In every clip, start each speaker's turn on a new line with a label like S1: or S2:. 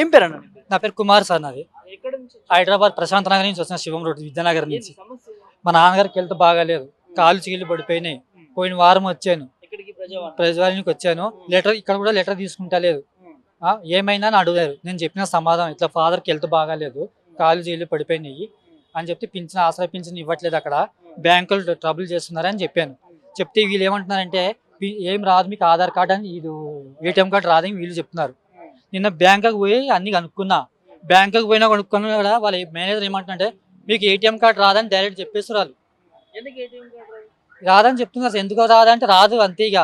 S1: ఏం పేరు అన్న? నా పేరు
S2: కుమార్ సార్ నాది. హైదరాబాద్ ప్రశాంత్ నగర్ నుంచి వచ్చిన శివం రోడ్ విద్యానగర్ నుంచి. మా నాన్నగారికి వెళ్తే బాగాలేదు కాలు చిగిలి పడిపోయినాయి. పోయిన వారం వచ్చాను.
S1: ఇక్కడికి
S2: ప్రజవారికి వచ్చాను. లెటర్ ఇక్కడ కూడా లెటర్ తీసుకుంటా లేదు. ఏమైనా అని అడిగారు నేను చెప్పిన సమాధానం ఇట్లా ఫాదర్కి వెళ్తే బాగాలేదు కాలు చీళ్ళు పడిపోయినాయి అని చెప్తే పింఛన్ ఆశ్రయ పింఛన్ ఇవ్వట్లేదు అక్కడ. బ్యాంకులు ట్రబుల్ చేస్తున్నారని చెప్పాను. చెప్తే వీళ్ళు ఏమంటున్నారంటే ఏం రాదు మీకు ఆధార్ కార్డు అని ఇది ఏటీఎం కార్డు రాదని వీళ్ళు చెప్తున్నారు. నిన్న బ్యాంకుకి పోయి అన్ని కనుక్కున్నా. బ్యాంకుకి పోయినా కనుక్కున్నా కూడా వాళ్ళ మేనేజర్ ఏమంటున్నారంటే మీకు ఏటీఎం కార్డు రాదని డైరెక్ట్ చెప్పేస్తారు వాళ్ళు? రాదని చెప్తున్నారు సార్. ఎందుకో రాదంటే రాదు అంతే ఇక.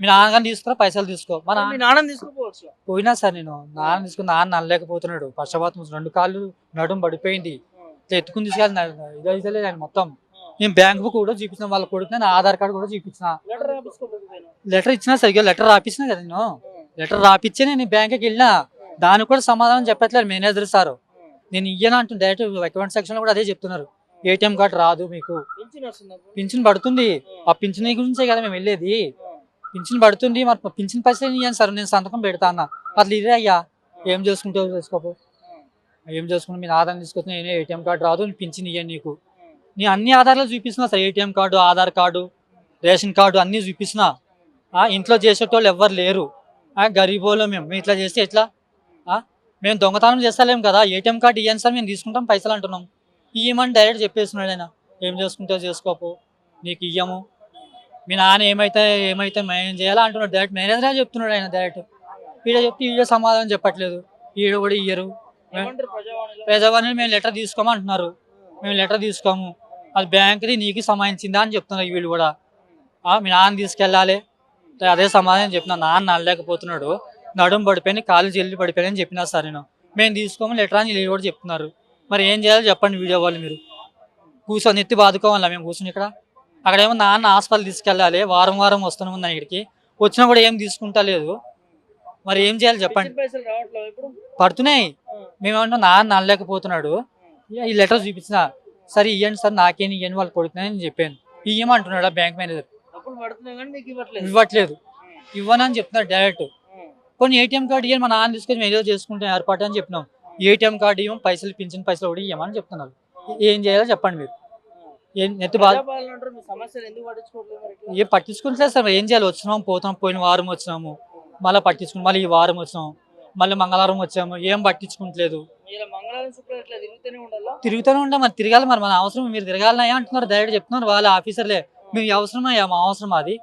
S2: మీ నాన్నగారిని తీసుకురా పైసలు తీసుకో. మా నాన్న
S1: నాన్నని తీసుకోపోవచ్చు
S2: పోయినా సార్ నేను. నాన్న తీసుకుని నాన్న నల్లలేకపోతున్నాడు పక్షపాతం రెండు కాళ్ళు నడుము పడిపోయింది. ఇట్లా ఎత్తుకుని తీసుకెళ్ళి ఇదైతే ఆయన మొత్తం. నేను బ్యాంక్ బుక్ కూడా చూపించిన వాళ్ళ కొడుకు నా ఆధార్ కార్డు కూడా చూపించిన.
S1: లెటర్
S2: ఇచ్చినా సరిగ్గా లెటర్ రాపించిన కదా నేను. లెటర్ రాపిచ్చే నేను బ్యాంక్కి వెళ్ళినా దానికి కూడా సమాధానం చెప్పట్లేదు మేనేజర్ సార్. నేను ఇయ్యను అంటుంది డైరెక్ట్ అకౌంట్ సెక్షన్ కూడా అదే చెప్తున్నారు. ఏటీఎం కార్డు రాదు మీకు.
S1: పింఛన్
S2: పడుతుంది. ఆ పింఛన్ గురించే కదా మేము వెళ్ళేది. పింఛన్ పడుతుంది మరి పింఛన్ పైసలు ఇయ్యాను సార్? నేను సంతకం పెడతా అన్న. అట్లా ఇదే అయ్యా. ఏం చేసుకుంటావు చేసుకోపో. ఏం చేసుకుంటే మీ ఆధార్ తీసుకొచ్చిన నేనే ఏటీఎం కార్డు రాదు నేను పింఛన్ ఇయ్యాను నీకు. నేను అన్ని ఆధారాలు చూపిస్తున్నా sir. ATM card Aadhaar card ration card అన్నీ చూపిస్తున్నా. ఆ, ఇంట్లో చేసేటోళ్ళు ఎవ్వరు లేరు. గరీబోలో మేము మేము. ఇట్లా చేస్తే ఎట్లా? ఆ, మేము దొంగతనం చేస్తలేం కదా. ఏటీఎం కార్డు ఇవ్వండి సార్ మేము తీసుకుంటాం పైసలు అంటున్నాం. ఇయ్యమని డైరెక్ట్ చెప్పేస్తున్నాడు ఆయన. ఏం చేసుకుంటావు చేసుకోపో. నీకు ఇయ్యము. మీ నాన్న ఏమైతే ఏమైతే మేనేజ్ చేయాలా అంటున్నాడు. డైరెక్ట్ మేనేజరే చెప్తున్నాడు ఆయన డైరెక్ట్. ఈడ చెప్తే ఈడ సమాధానం చెప్పట్లేదు. ఈడ కూడా ఇయ్యరు.
S1: ఏమంటారు ప్రజావాణిలో
S2: మేము లెటర్ తీసుకోమంటున్నారు మేము లెటర్ తీసుకోము. అది బ్యాంక్ది నీకు సంబంధించిందా అని చెప్తున్నారు వీళ్ళు కూడా. మీ నాన్న తీసుకెళ్ళాలి. అదే సమాధానం చెప్పిన నాన్న నల్లలేకపోతున్నాడు నడుము పడిపోయి కాలు చెల్లి పడిపోయి అని చెప్పినా సార్ నేను. మేము తీసుకోము లెటర్ అని వీళ్ళు కూడా చెప్తున్నారు. మరి ఏం చేయాలో చెప్పండి వీడియో వాళ్ళు మీరు. కూర్చొని ఎత్తి బాదుకోవాలా మేము కూర్చొని ఇక్కడ? అక్కడేమో నాన్న హాస్పిటల్ తీసుకెళ్ళాలి వారం వారం వస్తూనే ఉన్నాను ఇక్కడికి. వచ్చినా కూడా ఏం తీసుకుంటా లేదు. మరి ఏం చేయాలి చెప్పండి. పడుతున్నాయి. మేమేమంటాం నాన్న నల్లలేకపోతున్నాడు ఈ లెటర్ చూపించిన. సరే ఇవ్వండి సార్ నాకేం ఇవ్వండి వాళ్ళు కొడుతున్నాయి అని చెప్పాను ఇవ్వమంటున్నాడు బ్యాంక్ మేనేజర్
S1: పడుతున్నాయి కానీ మీకు ఇవ్వట్లేదు.
S2: ఇవ్వట్లేదు. ఇవ్వనని చెప్తున్నాడు డైరెక్ట్. కొన్ని ఏటీఎం కార్డు ఇవ్వని మా నాన్న తీసుకొని మేము ఏదో చేసుకుంటాం ఏర్పాటు అని చెప్పినాం. ఏటీఎం కార్డు ఇవ్వం పైసలు పింఛన్ పైసలు కూడా ఇవ్వమని చెప్తున్నారు. ఏం చేయాలో చెప్పండి మీరు. ఏం నెత్తి బాధ? ఏం పట్టించుకుంటలేదు సార్ ఏం చేయాలి? వచ్చినాం పోతున్నాం పోయిన వారం వచ్చినాము. మళ్ళీ పట్టించుకుని మళ్ళీ ఈ వారం వచ్చినాం. మళ్ళీ మంగళవారం వచ్చాము. ఏం పట్టించుకుంటలేదు.
S1: తిరుగుతూనే ఉండాలా?
S2: మరి తిరగాలి మరి. మన అవసరం మీరు తిరగాలన్నా అంటున్నారు డైరెక్ట్ చెప్తున్నారు వాళ్ళ ఆఫీసర్లే. మీ అవసరమా? మా అవసరం అది?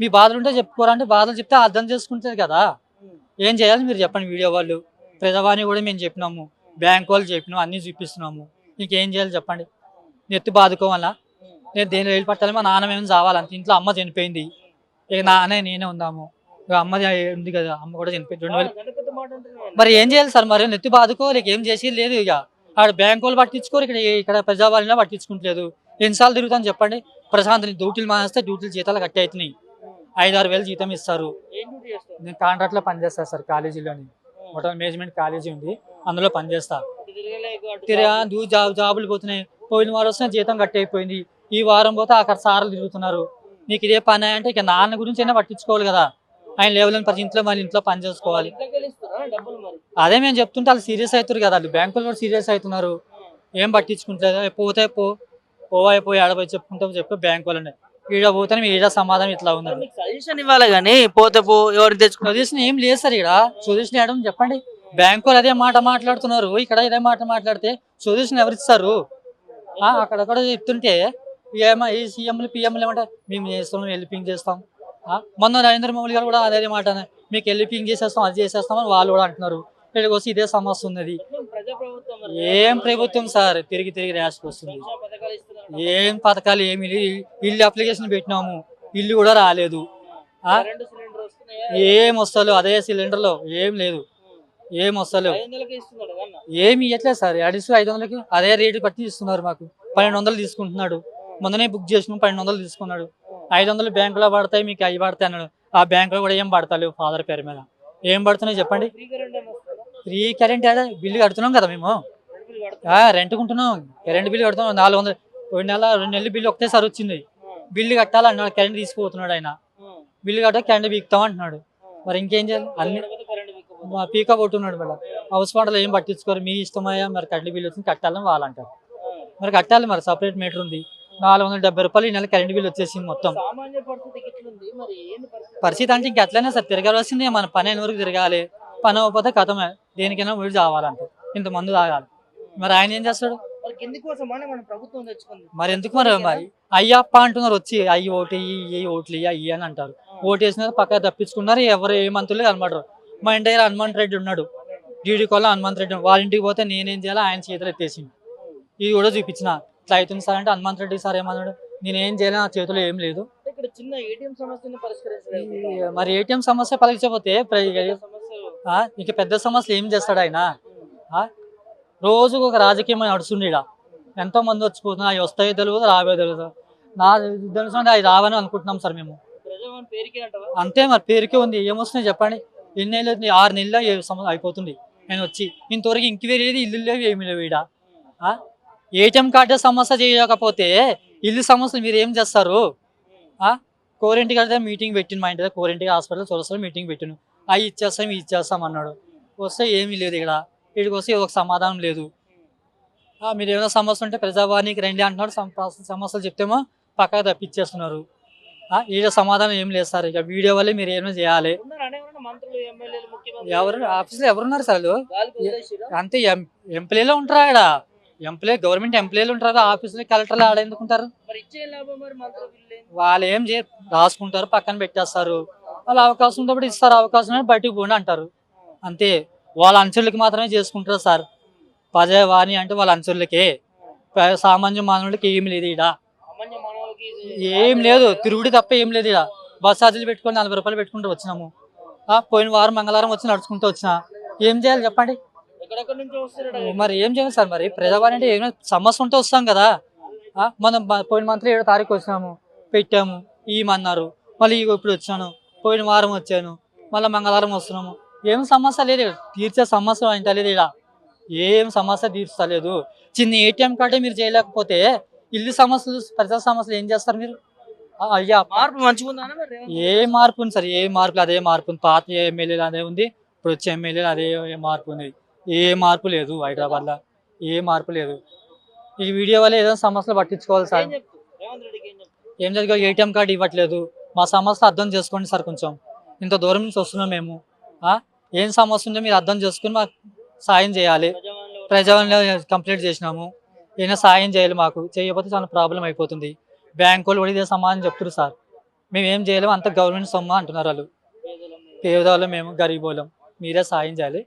S2: మీ బాధలు ఉంటే చెప్పుకోరంటే బాధలు చెప్తే అర్థం చేసుకుంటుంది కదా. ఏం చేయాలి మీరు చెప్పండి వీడియో వాళ్ళు? ప్రజవాణి కూడా మేము చెప్పినాము. బ్యాంక్ వాళ్ళు చెప్పినాము అన్నీ చూపిస్తున్నాము. ఇంకేం చేయాలి చెప్పండి? నెత్తి బాదుకోవాలా? నేను దేని రైలు పట్టాలి? మా నాన్న మేము చావాలంత ఇంట్లో అమ్మ చనిపోయింది. ఇక నాన్న నేనే ఉందాము. ఇక అమ్మ ఉంది కదా అమ్మ కూడా చనిపోయింది. రెండు వేలు మరి ఏం చేయాలి సార్? మరి నెత్తి బాదుకోవాలి ఏం చేసేది లేదు ఇక. ఆడ బ్యాంక్ వాళ్ళు పట్టించుకోరు ఇక్కడ ఇక్కడ ప్రజావాళ్ళని పట్టించుకుంటలేదు. ఎన్నిసార్లు తిరుగుతాను చెప్పండి? ప్రశాంత్ డ్యూటీలు మానేస్తే డ్యూటీలు జీతాలు కట్టి అవుతున్నాయి. ఐదు ఆరు వేలు జీతం ఇస్తారు. నేను కాంట్రాక్ట్లో పనిచేస్తాను సార్ కాలేజీలోని. హోటల్ మేనేజ్మెంట్ కాలేజీ ఉంది. అందులో పనిచేస్తా. తిరిగా దూ జాబ్ జాబులు. పోతున్నాయి. పోయిన వారం వస్తే జీతం కట్టి అయిపోయింది. ఈ వారం పోతే అక్కడ సార్లు తిరుగుతున్నారు. నీకు ఇదే పని అంటే ఇక నాన్న గురించి అయినా పట్టించుకోవాలి కదా. ఆయన లేవలేని ప్రతి ఇంట్లో మళ్ళీ ఇంట్లో పని చేసుకోవాలి. అదే మేము చెప్తుంటే వాళ్ళు సీరియస్ అవుతారు కదా వాళ్ళు బ్యాంకులు కూడా సీరియస్ అవుతున్నారు. ఏం పట్టించుకుంటలేదు. "ఏ పోతే పో. పోవా పోయి ఆడపోయి చెప్పుకుంటావు చెప్పి బ్యాంక్ వాళ్ళని. ఈడ పోతే ఈడ సమాధానం ఇట్లా ఉన్నది.
S1: మీకు సజెషన్ ఇవ్వాలి కానీ పోతే పో ఎవరికి తెచ్చుకో?
S2: సొల్యూషన్ ఏం లేదు సార్ ఇక్కడ సొల్యూషన్ ఏడం చెప్పండి. బ్యాంకు వాళ్ళు అదే మాట మాట్లాడుతున్నారు. ఇక్కడ ఇదే మాట మాట్లాడితే సొల్యూషన్ ఎవరు ఇస్తారు? అక్కడక్కడ చెప్తుంటే ఏమో ఈ సీఎంలు పిఎంలు ఏమంటారు? మేము చేస్తాం హెల్పింగ్ చేస్తాం. మొన్న నరేంద్ర మోడీ గారు కూడా అదే మాట. మీకు హెల్పింగ్ చేసేస్తాం అది చేసేస్తాం అని వాళ్ళు కూడా అంటున్నారు. ఇక్కడికి ఇదే సమస్య ఉన్నది. ఏం ప్రభుత్వం సార్? తిరిగి తిరిగి ర్యాష్కి వస్తుంది. ఏం పథకాలు ఏమి. ఇల్లు అప్లికేషన్ పెట్టినాము. ఇల్లు కూడా రాలేదు. ఏం వస్తలేదు అదే సిలిండర్లో ఏం లేదు. ఏం వస్తలేవు. ఏమి ఇవ్వట్లేదు సార్. అడిసి ఐదు వందలకి అదే రేటు బట్టి ఇస్తున్నారు మాకు. పన్నెండు వందలు తీసుకుంటున్నాడు. మొన్ననే బుక్ చేసినాం పన్నెండు వందలు తీసుకున్నాడు. ఐదు వందలు బ్యాంకులో పడతాయి మీకు అవి పడతాయి అన్నాడు. ఆ బ్యాంకులో కూడా ఏం పడతలేవు ఫాదర్ పేరు మీద. ఏం పడుతున్నాయి చెప్పండి?
S1: ఫ్రీ కరెంట్
S2: బిల్లు కడుతున్నాం కదా మేము. రెంట్ కొంటున్నాం. కరెంట్ బిల్లు కడుతున్నాం. నాలుగు వందలు. పోయిన నెల రెండు నెలలు బిల్లు ఒకటేసారి వచ్చింది. బిల్లు కట్టాలన్నాడు కరెంట్ తీసుకుపోతున్నాడు ఆయన. బిల్లు కట్ట కరెంట్ బీక్తాం అంటున్నాడు. మరి ఇంకేం చేయాలి? అన్ని పీక కొట్టున్నాడు మళ్ళీ. హౌస్ వాటర్లు ఏం పట్టించుకోరు? మీ ఇష్టమయ్యా? మరి కరెంట్ బిల్ వచ్చింది కట్టాలని వాళ్ళు అంటారు
S1: ఆ.
S2: మరి కట్టాలి మరి సపరేట్ మీటర్ ఉంది. నాలుగు వందల డెబ్బై రూపాయలు ఈ నెల కరెంట్ బిల్ వచ్చేసింది మొత్తం.
S1: పరిస్థితి
S2: అంటే ఇంక ఎట్లయినా సార్ తిరగాల్సిందే. మన పని అయిన వరకు తిరగాలి. పని అవ్వకపోతే కథమే. దేనికైనా ఊడి చావాలంటే ఇంత మందు తాగాలి. మరి ఆయన ఏం చేస్తాడు?
S1: మరి కింది కోసమని మన ప్రభుత్వం తెచ్చుకుంది.
S2: మరి ఎందుకు మరి మరి? అయ్యప్ప అంటున్నారు వచ్చి అయ్యి ఓటు ఇయ్యి ఓట్లు ఇయ్యి అయ్యి అని అంటారు. ఓటు వేసినారు పక్కన తప్పించుకున్నారు ఎవరు ఏ మంత్రులు కనబడరు మా ఇంటి దగ్గర హనుమంత్ రెడ్డి ఉన్నాడు. డీడీ కొల్ల హనుమంత్ రెడ్డి వాళ్ళ ఇంటికి పోతే నేనేం చేయాలో ఆయన చేతులు ఎత్తేసింది ఇది కూడా చూపించిన. ఇట్లా అవుతుంది సార్ అంటే హనుమంత్ రెడ్డి సార్ ఏమన్నాడు? నేనేం చేయాలి నా చేతిలో ఏం లేదు.
S1: చిన్న ఏటీఎం సమస్యని
S2: మరి ఏటీఎం సమస్య
S1: సమస్యలు
S2: ఇక పెద్ద సమస్యలు ఏం చేస్తాడు ఆయన? ఆ? రోజుకు ఒక రాజకీయం నడుస్తుంది ఈడ ఎంతో మంది వచ్చిపోతున్నారు అవి వస్తాయో తెలియదు రావో తెలియదు నా తెలుసు అవి రావని అనుకుంటున్నాం సార్ మేము. అంతే మరి పేరుకే ఉంది. ఏమొస్తున్నాయి చెప్పండి. ఎన్ని నెలలు? ఆరు నెలలు అయిపోతుంది. నేను వచ్చి ఇంతవరకు ఇంక లేదు ఇల్లు లేవు ఏమి లేవు ఈడ. ఏటీఎం కార్డు సమస్య చేయకపోతే ఇల్లు సమస్యలు మీరు ఏం చేస్తారు? కోరింటి కడితే మీటింగ్ పెట్టిన మా ఇంటి దగ్గర కోరింటి హాస్పిటల్ చూడసారి మీటింగ్ పెట్టిన అవి ఇచ్చేస్తాం ఇవి ఇచ్చేస్తాం అన్నాడు. వస్తే ఏమీ లేదు ఇక్కడ. వీటికోసం ఇది ఒక సమాధానం లేదు. మీరు ఏమైనా సమస్య ఉంటే ప్రజావాణికి రండి అంటున్నారు. సమస్యలు చెప్తేమో పక్కకు తప్పించేస్తున్నారు. ఆ, ఈడ సమాధానం ఏం లేదు సార్. ఇక వీడియో వల్లే మీరు ఏమైనా చేయాలి. ఎవరు ఆఫీసులో ఎవరున్నారు సార్ అంతే ఎం- ఎంప్లాయీలో ఉంటారా ఆడ? ఎంప్లాయీ గవర్నమెంట్ ఎంప్లాయీలు ఉంటారు? ఆఫీసులో కలెక్టర్లు ఆడ
S1: వాళ్ళు
S2: ఏం చే రాసుకుంటారు పక్కన పెట్టేస్తారు. వాళ్ళు అవకాశం ఉన్నప్పుడు ఇస్తారు అవకాశం బయటకు పోండి అంటారు. అంతే. వాళ్ళ అంచులకి మాత్రమే చేసుకుంటారు సార్. ప్రజావాణి అంటే వాళ్ళ అంచులకే ప- సామాన్య మానవులకి ఏం లేదు
S1: ఇది
S2: ఏం లేదు తిరుగుడు తప్ప ఏం లేదు ఈడ. బస్ ఛార్జీలు పెట్టుకొని నలభై రూపాయలు పెట్టుకుంటూ వచ్చినాము. ఆ, పోయిన వారం మంగళవారం వచ్చి నడుచుకుంటూ వచ్చిన. ఏం చేయాలి చెప్పండి? మరి ఏం చేయాలి సార్ మరి? ప్రజావాణి అంటే ఏమైనా సమస్య ఉంటే వస్తాం కదా. మనం పోయిన మంత్లీ ఏడో తారీఖు వచ్చినాము. పెట్టాము. ఇవ్వమన్నారు మళ్ళీ ఇప్పుడు వచ్చాను. పోయిన వారం వచ్చాను. మళ్ళీ మంగళవారం వస్తున్నాము. ఏం సమస్య లేదు. తీర్చే సమస్య అంటే లేదు ఇక్కడ ఏం సమస్య తీర్చలేదు. చిన్న ఏటీఎం కార్డే మీరు చేయలేకపోతే ఇల్లు సమస్యలు ప్రజా సమస్యలు ఏం చేస్తారు మీరు? అయ్యా.
S1: మార్పు మంచిగా
S2: ఏ మార్పు ఉంది సార్? ఏ మార్పులు? అదే మార్పు ఉంది. పాత ఎమ్మెల్యేలు అదే ఉంది. ఇప్పుడు వచ్చే ఎమ్మెల్యేలు అదే మార్పు ఉంది. ఏ మార్పు లేదు హైదరాబాద్లో. ఏ మార్పు లేదు. ఈ వీడియో వల్ల ఏదో సమస్యలు పట్టించుకోవాలి సార్.
S1: ఏం
S2: జరిగా ఏటీఎం కార్డు ఇవ్వట్లేదు. మా సమస్య అర్థం చేసుకోండి సార్ కొంచెం. ఇంత దూరం నుంచి వస్తున్నాం మేము. ఆ? ఏం సమస్య ఉందో మీరు అర్థం చేసుకుని మాకు సాయం చేయాలి.
S1: ప్రజావాణిలో
S2: కంప్లీట్ చేసినాము. ఏదైనా సాయం చేయాలి మాకు. చేయకపోతే చాలా ప్రాబ్లం అయిపోతుంది. బ్యాంకు వాళ్ళు కూడా ఇదే సమాధానం చెప్తారు సార్. మేము ఏం చేయలేము. అంత గవర్నమెంట్ సొమ్మ అంటున్నారు వాళ్ళు.
S1: పేదలం
S2: పేదవాళ్ళు మేము గరీబోళ్ళం. మీరే సాయం చేయాలి.